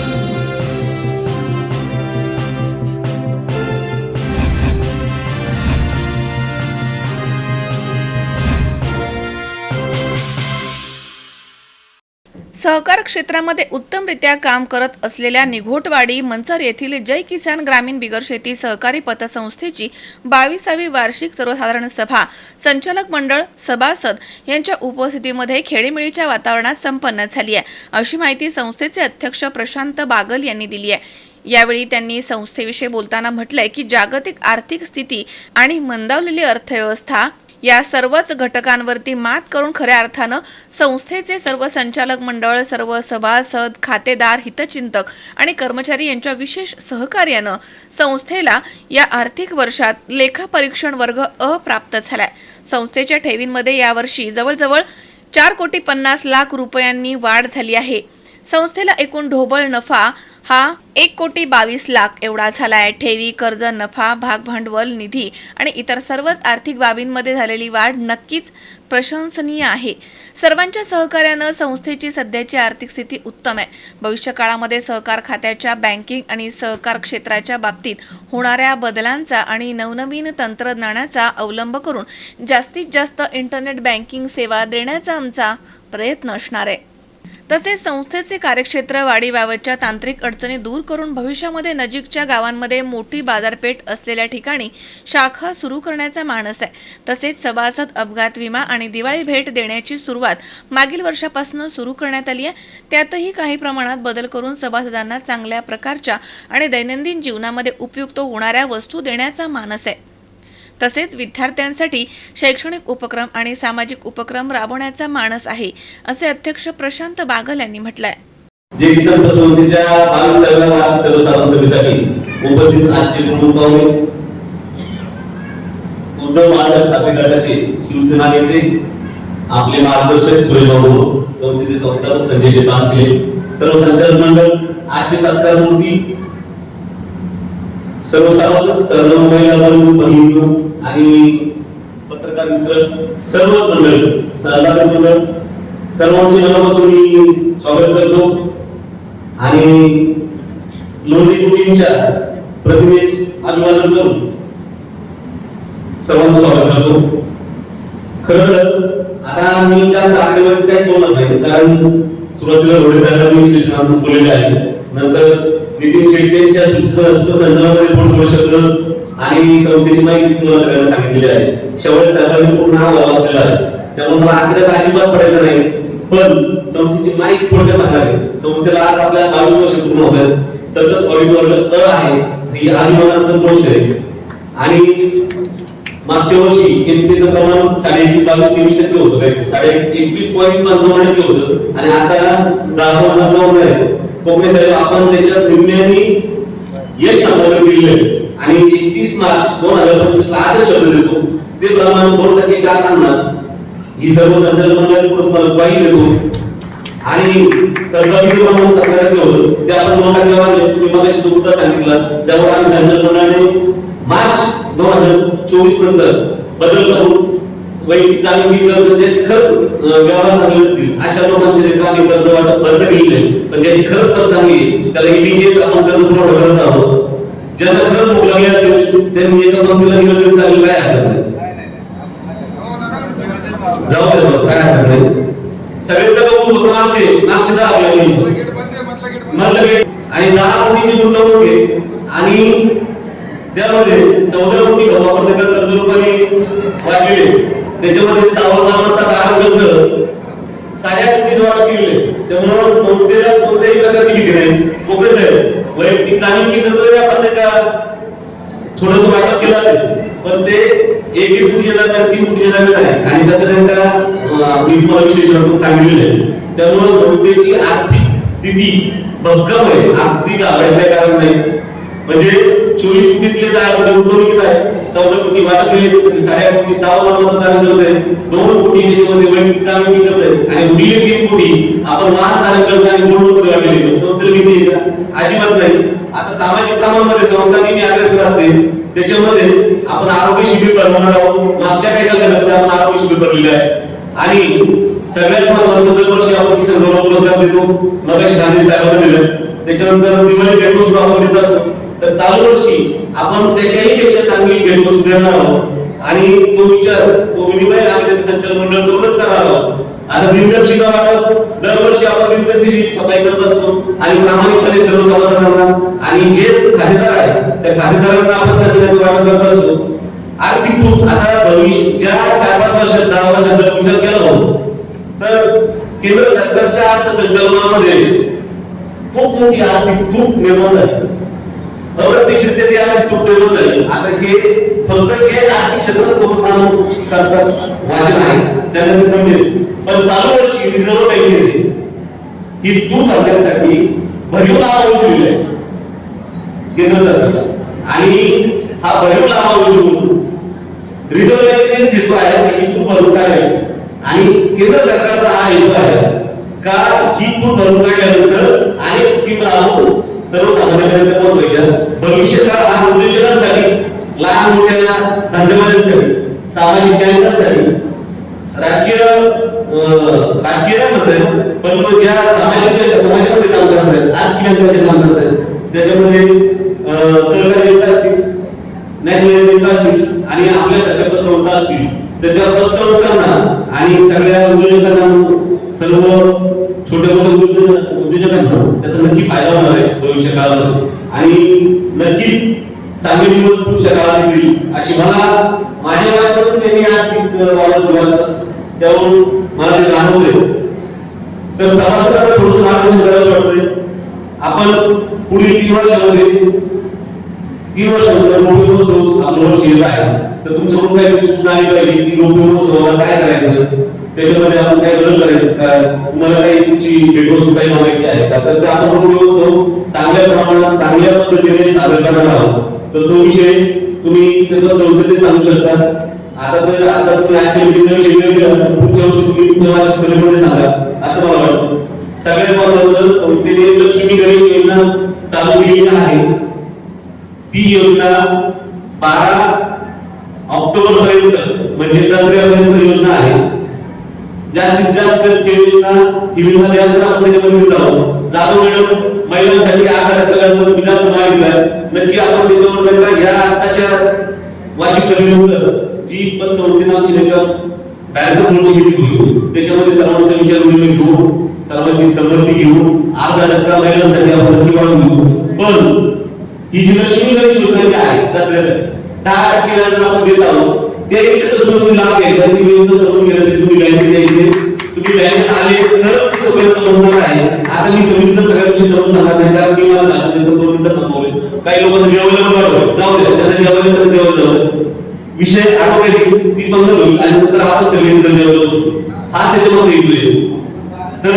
Thank you. सहकार क्षेत्रामध्ये उत्तमरित्या काम करत असलेल्या निघोटवाडी मंचर येथील जय किसान ग्रामीण बिगर शेती सहकारी पतसंस्थेची बावीसावी वार्षिक सर्वसाधारण सभा. संचालक मंडळ सभासद यांच्या उपस्थितीमध्ये खेळीमेळीच्या वातावरणात संपन्न झाली आहे. अशी माहिती संस्थेचे अध्यक्ष प्रशांत बागल यांनी दिली आहे. यावेळी त्यांनी संस्थेविषयी बोलताना म्हटलंय की जागतिक आर्थिक स्थिती आणि मंदावलेली अर्थव्यवस्था या सर्वच घटकांवरती मात करून खऱ्या अर्थानं संस्थेचे सर्व संचालक मंडळ सर्व सभासद खातेदार हितचिंतक आणि कर्मचारी यांच्या विशेष सहकार्यानं संस्थेला या आर्थिक वर्षात लेखापरीक्षण वर्ग अप्राप्त झालाय. संस्थेच्या ठेवींमध्ये यावर्षी जवळजवळ चार कोटी पन्नास लाख रुपयांनी वाढ झाली आहे. संस्थेला एकूण ढोबळ नफा हा एक कोटी बावीस लाख एवढा झाला आहे ठेवी कर्ज नफा भाग भांडवल निधी आणि इतर सर्वच आर्थिक बाबींमध्ये झालेली वाढ नक्कीच प्रशंसनीय आहे. सर्वांच्या सहकार्यानं संस्थेची सध्याची आर्थिक स्थिती उत्तम आहे. भविष्य काळामध्ये सहकार खात्याच्या बँकिंग आणि सहकार क्षेत्राच्या बाबतीत होणाऱ्या बदलांचा आणि नवनवीन तंत्रज्ञानाचा अवलंब करून जास्तीत जास्त इंटरनेट बँकिंग सेवा देण्याचा आमचा प्रयत्न असणार आहे. तसेच संस्थेचे कार्यक्षेत्र वाढीबाबतच्या तांत्रिक अडचणी दूर करून भविष्यामध्ये नजीकच्या गावांमध्ये मोठी बाजारपेठ असलेल्या ठिकाणी शाखा सुरू करण्याचा मानस आहे. तसेच सभासद अपघात विमा आणि दिवाळी भेट देण्याची सुरुवात मागील वर्षापासून सुरू करण्यात आली आहे. त्यातही काही प्रमाणात बदल करून सभासदांना चांगल्या प्रकारच्या आणि दैनंदिन जीवनामध्ये उपयुक्त होणाऱ्या वस्तू देण्याचा मानस आहे. तसेच विद्यार्थ्यांसाठी शैक्षणिक उपक्रम आणि सामाजिक उपक्रम राबवण्याचा मानस आहे असे अध्यक्ष प्रशांत बागल यांनी म्हटलंय. जे किसान संस्थेच्या बावीसाव्या वार्षिक सर्वसाधारण सभेसाठी उपस्थित आजचे प्रमुख पाहुणे उद्धव बाळासाहेब ठाकरे गटाचे शिवसेना नेते आपले मार्गदर्शक सुरेशबाबू संस्थेचे संस्थापक संजय शेतान केले सर्व संचालक मंडळ आजचे सत्कार मूर्ती सर्व सभासद सर्व महिला बंधू बहिणी आणि पत्रकार मित्र सर्व मंडळ सहकारी मंडळ सर्वांचे मनापासून मी स्वागत करतो. आणि लोणी कुटींच्या प्रतिमेस अभिवादन करून सर्वांचं स्वागत करतो. खरं तर आता मी जास्त आकडेवारी काही बोलत नाही कारण सुरुवातीला रोडे साहेबांनी विश्लेषणात्मक बोललेले आहे. नंतर नितीन शेट्टींच्या सूचनामध्ये पण बोलू शब्द आणि संस्थेची माहिती तुम्हाला सगळ्यांना सांगितलेली आहे. शेवट साहेबांनी पूर्ण हा नाव असलेला आहे. त्यामुळे मला आग्रह अजिबात पडायचं नाही. पण संस्थेची माहिती थोडक्यात सांगणार आहे. संस्थेला आज आपल्या बावीस वर्ष पूर्ण होत आहेत. सतत ऑडिट वर्ग अ आहे. ही अभिमानास्पद गोष्ट आहे. आणि मागच्या वर्षी एमपीचं प्रमाण साडे एकवीस बावीस तेवीस टक्के होतं काय साडे एकवीस पॉईंट पंचावन्न टक्के होतं. आणि आता दहा पंचावन्न आहे. कोकणे साहेब आपण त्याच्या निर्णयाने यश संपादन दिलेलं आहे. आणि एकतीस मार्च दोन हजार पंचवीस ला आदर्श शब्द देतो ते प्रमाण दोन टक्के आत आणणार. ही सर्व संचालक मंडळ तुम्हाला ग्वाही देतो. आणि कर्जाचं प्रमाण होतं ते आपण दोन तुम्ही मगाशी तो मुद्दा सांगितला. त्यावर आम्ही संचालक मंडळाने मार्च दोन हजार चोवीस नंतर बदल करून वैयक्तिक जामीन कर्ज ज्याची खर्च व्यवहार चांगले असतील अशा लोकांचे रेखा कर्ज वाटप बंद आहे पण ज्याची खरंच पण चांगली त्याला इमिजिएट आपण कर्ज पुरवठा करत आहोत. ज्यांना जर भूक लागली असेल त्यांनी एका पंक्तीला गेलं तरी चालेल काय हरकत नाही. जाऊ दे बाबा, काय हरकत नाही. सगळे तर कबूल होतो मागचे मागचे दहा आपल्याला म्हणलं गेट आणि दहा कोटीची गुंतवणूक आहे. आणि त्यामध्ये चौदा कोटी वापरले कर्ज रुपये वाढले त्याच्यामध्ये स्थावर मालमत्ता तारण कर्ज साडेआठ कोटी वाढ केलेले. त्यामुळे संस्थेला कोणत्याही प्रकारची भीती नाही. कोकणे साहेब. वैयक्तिक जामीन केंद्र जरी आपण का थोडस वाटप केलं असेल पण ते एक एक कोटी दरम्यान तीन कोटी दरम्यान आहे आणि त्याचं त्यांना अं, मी तुम्हाला विश्लेषण सांगितलेलं आहे. त्यामुळे संस्थेची आर्थिक स्थिती भक्कम आहे. अगदी घाबरायचं कारण नाही. म्हणजे चोवीस कोटीतले गुंतवणुकीत आहे? चौदा कोटी. वाटप केले त्याच्यामध्ये. साडे कोटी सहा मतदान कर्ज आहे. दोन कोटी त्याच्यामध्ये वैयक्तिक जामीन कर्ज आहे. आणि उरलेले तीन कोटी आपण वाहन धारक कर्ज आणि गोल्डमध्ये वाढलेले संस्थेला किती आहे? का अजिबात नाही. आता सामाजिक कामांमध्ये संस्था नेहमी अग्रेसर असते. त्याच्यामध्ये आपण आरोग्य शिबिर भरणार आहोत. मागच्या काही काळामध्ये आपण आरोग्य शिबिर भरलेलं आहे. आणि सगळ्यात महत्वाचं दरवर्षी आपण किसान गौरव पुरस्कार देतो. मगाशी गांधी साहेबांना दिलं. त्याच्यानंतर दिवाळी भेटवस्तू आपण देत असतो. तर चालू वर्षी आपण त्याच्याही पेक्षा चांगली गेलो सुधारणार आहोत. आणि तो विचार तो विनिमय आम्ही संचालन मंडळ करूनच करणार आहोत. आता दिनदर्शिका वाटप दरवर्षी आपण दिनदर्शिकेची सफाई करत असतो आणि प्रामाणिकपणे सर्व सभासदांना आणि जे खातेदार आहे त्या खातेदारांना आपण त्याचं वाटप करत असतो. आर्थिक तूट आता भवी ज्या चार पाच वर्षात दहा वर्षात जर विचार केला हो तर केंद्र सरकारच्या अर्थसंकल्पामध्ये खूप मोठी आर्थिक तूट निर्माण झाली. अप्रत्यक्षित ती आर्थिक आता हे फक्त जे आर्थिक क्षेत्रात करून करतात वाचन आहे त्यांना समजेल पण चालू वर्षी रिझर्व्ह बँकेने ही तूट आणण्यासाठी भरीव लाभ दिलेला आहे केंद्र सरकारला. आणि हा भरीव लाभ उचलून रिझर्व्ह बँकेचा हेतू आहे की तूट भरून काढावी आणि केंद्र सरकारचा हा हेतू आहे का ही तूट भरून काढल्यानंतर अनेक स्कीम राबवून सर्वसामान्यांपर्यंत पोहोचवायच्या भविष्यकाळ हा उद्योजकांसाठी लहान मोठ्या धंदेवाल्यांसाठी सामाजिक बँकांसाठी. राजकीय राजकीय नाही म्हणता पण ज्या सामाजिक बँका समाजामध्ये काम करत आहेत आर्थिक बँकांचे काम करत आहेत त्याच्यामध्ये सहकारी बँका असतील नॅशनल बँका असतील आणि आपल्या सगळ्या पतसंस्था असतील तर त्या पतसंस्थांना आणि सगळ्या उद्योजकांना सर्व छोट्या मोठ्या उद्योजक उद्योजकांना त्याचा नक्की फायदा होणार आहे भविष्य काळामध्ये आणि नक्कीच चांगले दिवस पुढच्या काळात येतील अशी मला माझ्या वाचनातून त्यांनी आर्थिक बाबत त्यावरून मला ते जाणवले. तर सभासदांना थोडस मार्गदर्शन करायचं वाटतंय. आपण पुढील तीन वर्षामध्ये तीन वर्षानंतर रोपे महोत्सव आपलं वर्ष येत आहे. तर तुमच्याकडून काही सूचना आली पाहिजे की रोपे महोत्सवाला काय करायचं? त्याच्यामध्ये आपण काय बदल करायचे? का तुम्हाला काही तुमची भेटवस्तू काही मागायची आहे का? तर आपण महोत्सव चांगल्या प्रमाणात चांगल्या पद्धतीने सादर करणार आहोत. तर तो विषय तुम्ही त्यांना संसदेत सांगू शकता. आता तर आता तुम्ही आजच्या मीटिंगला विषय केलं पुढच्या वर्षी तुम्ही तुमच्या वार्षिक सभेमध्ये सांगा. असं मला वाटतं. सगळ्यात महत्वाचं संस्थेने लक्ष्मी गणेश योजना चालू केली आहे. ती योजना बारा ऑक्टोबर पर्यंत म्हणजे दसऱ्यापर्यंत योजना आहे. जास्तीत जास्त आपण त्याच्यामध्ये देत जाधव मॅडम महिलांसाठी आधार टक्का मी जास्त आहे नक्की आपण त्याच्यावर नाही का या आताच्या वार्षिक सभेनंतर जी पतसंस्थेनं आमची नेमका डायरेक्टर बोर्डची मीटिंग होईल. त्याच्यामध्ये सर्वांचा विचार विनिमय घेऊन सर्वांची संमती घेऊन अर्धा टक्का महिलांसाठी आपण नक्की वाढून घेऊ पण ही जी लक्ष्मी गणेश योजना आहे दसऱ्यासाठी दहा टक्के व्याज आपण देत आहोत त्या योजनेचा सुद्धा लाभ घ्यायचा ती घेण्यासाठी तुम्ही माहिती द्यायची तुम्ही बँकेत आले तरच ते सगळं समजणार आहे. आता मी सविस्तर सगळ्या गोष्टी समजून सांगणार नाही कारण मी मला भाषणानंतर दोन मिनिटं संपवले. काही लोक जेवलं बरोबर जाऊ द्या त्यांना जेवायला तर जेवलं जाऊ विषय आटोमॅटिक ती बंद होईल आणि नंतर आपण सगळे जेवलो हा त्याच्यामध्ये येतोय तर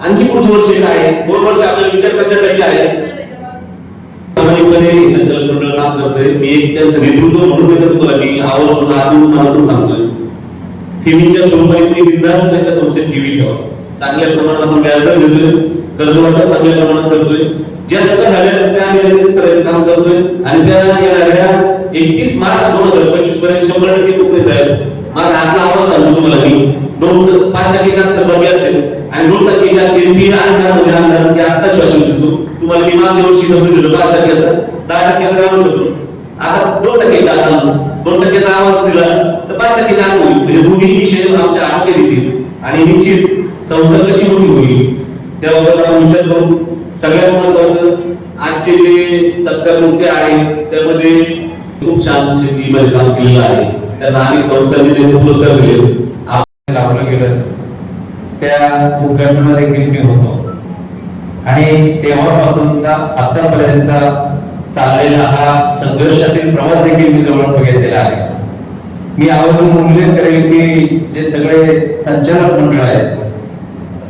आणखी पुढचं वर्ष एक आहे. दोन वर्ष आपल्याला विचार करण्यासाठी आहे प्रामाणिकपणे संचालक मंडळ काम करतोय. मी एक त्यांचं नेतृत्व म्हणून देतो तुम्हाला. मी आवर्जून आतून मनातून सांगतोय. ठेवीच्या स्वरूपाने तुम्ही बिंदास त्यांच्या संस्थेत ठेवी ठेवा. चांगल्या प्रमाणात आपण व्याजदर देतोय कर्ज वाटप चांगल्या प्रमाणात करतोय. ज्या चुका झाल्या त्या आम्ही लगेच करायचं काम करतोय. आणि त्या येणाऱ्या एकतीस मार्च दोन हजार पंचवीसपर्यंत शंभर टक्के कुठे साहेब. माझा आपला आवाज सांगतो तुम्हाला मी. दोन पाच टक्केच्या अंतर बाकी असेल. आणि दोन टक्केच्या एनपीए आणणार म्हणजे आणणार ते आता श्वासन देतो तुम्हाला मी मागच्या वर्षी समजून दिलं पाच टक्क्याचा. दहा टक्क्याचा आणू शकतो. आता दोन टक्क्याच्या आत दोन टक्केचा आवाज दिला तर पाच टक्केचा आग होईल. म्हणजे दोन्ही शरीर आमच्या आरोग्य देतील. आणि निश्चित संसर्ग कशी मोठी होईल त्याबाबत आपण विचार करू. सगळ्यात महत्वाचं आजचे जे सत्कार मुद्दे आहेत त्यामध्ये खूप छान शेतीमध्ये काम केलेलं आहे. त्यांना अनेक संस्थांनी ते पुरस्कार दिले. आपण लावलं गेलं. त्या उद्घाटनाला देखील मी होतो. आणि तेव्हापासूनचा आतापर्यंतचा चाललेला हा संघर्षातील प्रवास देखील मी जवळ बघितलेला आहे. मी आवर्जून उल्लेख करेल की जे सगळे संचालक मंडळ आहेत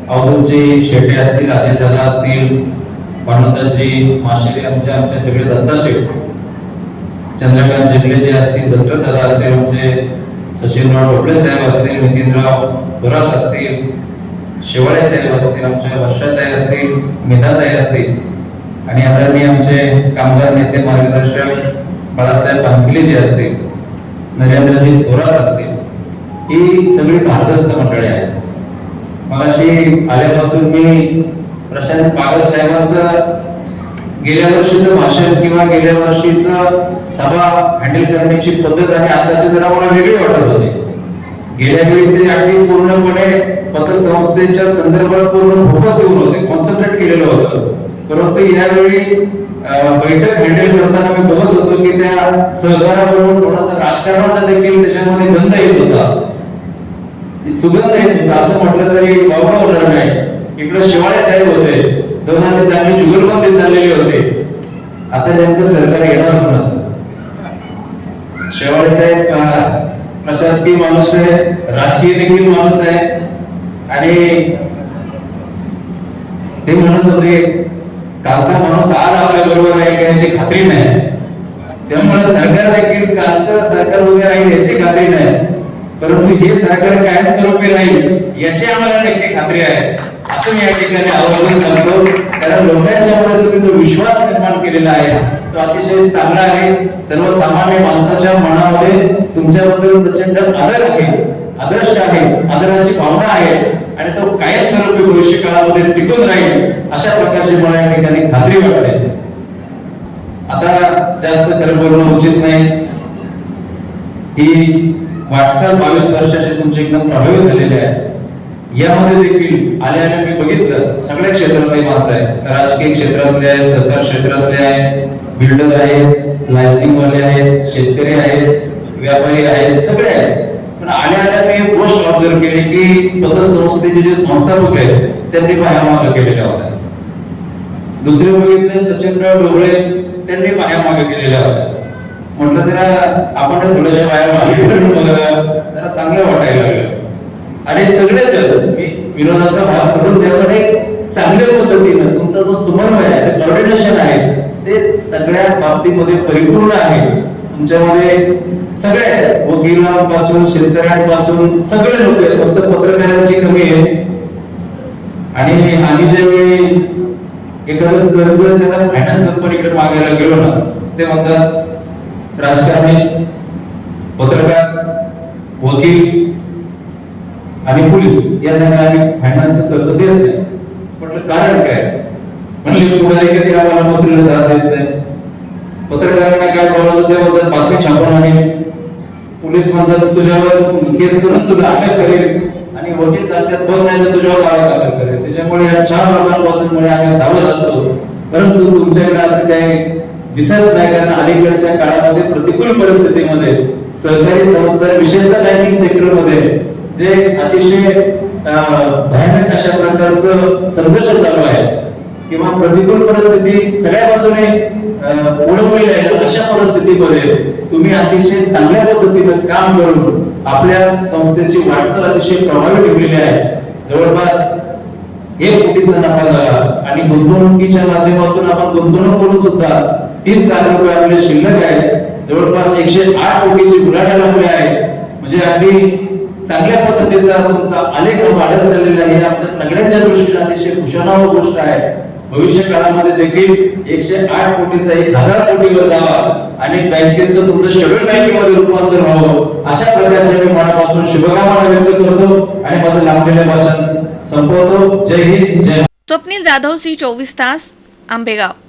अवधूतजी शेटे असतील अजय दादा असतील पांडुदासजी माशेरी आमचे आमचे सगळे दत्ता दत्ताशेठ चंद्रकांत जिंगले जे असतील दशरथ दादा असतील आमचे सचिनराव ढोबळे साहेब असतील नितीनराव थोरात असतील शिवाळे साहेब असतील आमच्या वर्षाताई असतील मेधाताई असतील आणि आदरणीय आमचे कामगार नेते मार्गदर्शक बाळासाहेब भांगले जे असतील नरेंद्रजी थोरात असतील ही सगळी भारदस्त मंडळी आहेत. मगाशी आल्यापासून मी प्रशांत पागल साहेबांचं गेल्या वर्षीचं भाषण किंवा गेल्या वर्षीचं सभा हँडल करण्याची पद्धत आणि आताची जरा मला वेगळी वाटत होती. गेल्या वेळी ते अगदी पूर्णपणे पतसंस्थेच्या संदर्भात पूर्ण फोकस देऊन होते कॉन्सन्ट्रेट केलेलं होतं. परंतु यावेळी बैठक हँडल करताना मी बघत होतो की त्या सहकाराबरोबर थोडासा राजकारणाचा देखील त्याच्यामध्ये गंध येत होता. सुगंध येत होता असं म्हटलं तरी बाबा होणार नाही. इकडे शिवाळे साहेब होते. दोघांचे चांगले जुगलबंदी चाललेले होते. आता नेमकं सरकार येणार कोणाचं? शेवाळे साहेब प्रशासकीय माणूस आहे राजकीय देखील माणूस आहे. आणि ते म्हणत होते कालचा माणूस आज आपल्या बरोबर आहे का याची खात्री नाही. त्यामुळे सरकार देखील कालचं सरकार उभे राहील याची खात्री नाही. परंतु हे सरकार कायमस्वरूपी राहील याची आम्हाला नक्की खात्री आहे. असं मी या ठिकाणी आवर्जून सांगतो. कारण लोकांच्या मध्ये तुम्ही जो विश्वास निर्माण केलेला आहे तो अतिशय चांगला आहे. सर्वसामान्य माणसाच्या मनामध्ये तुमच्याबद्दल प्रचंड आदर आहे. आदर्श आहे. आदराची भावना आहे. आणि तो भविष्य काळामध्ये टिकून राहील अशा प्रकारची मला या ठिकाणी खात्री वाटते. आता जास्त खरं बोलणं उचित नाही. ही वाटचाल बावीस वर्षाची तुमची एकदम प्रभावी झालेली आहे. यामध्ये देखील आले आले मी बघितलं सगळ्या क्षेत्रातले माणसं आहेत राजकीय क्षेत्रातले आहेत सहकार क्षेत्रातले आहेत बिल्डर आहेत लायटिंग वाले आहेत शेतकरी आहेत व्यापारी आहेत सगळे आहेत पण आल्या आल्या मी एक केली की पतसंस्थेचे जे संस्थापक आहेत त्यांनी पायामाग केलेल्या होत्या. दुसरे बघितले सचिनराव ढोबळे त्यांनी पायामाग केलेल्या होत्या. म्हटलं त्याला आपण थोड्याशा पाया मागे करून बघा चांगलं वाटायला लागलं. आणि सगळेच मी विनोदाचा भाग सोडून द्या पण एक चांगल्या पद्धतीनं तुमचा जो समन्वय आहे ते कॉर्डिनेशन आहे ते सगळ्या बाबतीमध्ये परिपूर्ण आहे. तुमच्यामध्ये सगळे वकिलांपासून शेतकऱ्यांपासून सगळे लोक आहेत. फक्त पत्रकारांची कमी आहे. आणि आम्ही ज्यावेळी एखादं कर्ज त्याला फायनान्स कंपनीकडे मागायला गेलो ना ते म्हणतात राजकारणी पत्रकार वकील आणि पोलीस. या त्यांना आम्ही फायनान्स कर्ज देत नाही. म्हटलं कारण काय? म्हणले पुढे आम्हाला मसुरीला जात येत नाही. पत्रकारांना काय बोलावलं ते बोलतात बातमी छापून आणि पोलीस म्हणतात तुझ्यावर केस करून तुला अटक करेल आणि वकील सांगतात बघ नाही तर तुझ्यावर दावा दाखल करेल. त्याच्यामुळे या चार लोकांपासून मुळे आम्ही सावध असतो. परंतु तुमच्याकडे असं काही दिसत नाही कारण अलीकडच्या काळामध्ये प्रतिकूल परिस्थितीमध्ये सहकारी संस्था विशेषतः बँकिंग सेक्टरमध्ये जे अतिशय भयानक अशा प्रकारचं संघर्ष चालू आहे. किंवा प्रतिकूल परिस्थिती सगळ्या बाजूने अं, आहे. अशा परिस्थितीमध्ये तुम्ही अतिशय चांगल्या पद्धतीनं काम करून आपल्या संस्थेची वाटचाल अतिशय प्रभावी ठेवलेली आहे. जवळपास एक कोटीचा नफा झाला आणि गुंतवणुकीच्या माध्यमातून आपण गुंतवणूक करून सुद्धा तीस लाख रुपये आपले शिल्लक आहेत. जवळपास एकशे आठ कोटीची गुन्हा लागले आहे. म्हणजे अगदी चांगल्या पद्धतीचा तुमचा आलेख वाढत चाललेला आहे. आमच्या सगळ्यांच्या दृष्टीने अतिशय खुशानाव गोष्ट आहे. भविष्य काळामध्ये देखील एकशे आठ कोटीचा एक हजार कोटीवर जावा आणि बँकेचं तुमचं शेड्यूल बँकेमध्ये रूपांतर व्हावं. अशा प्रकारच्या मी मनापासून शुभकामना व्यक्त करतो आणि माझं लांबलेले भाषण संपवतो. जय हिंद जय स्वप्नील जाधव सी चोवीस तास आंबेगाव.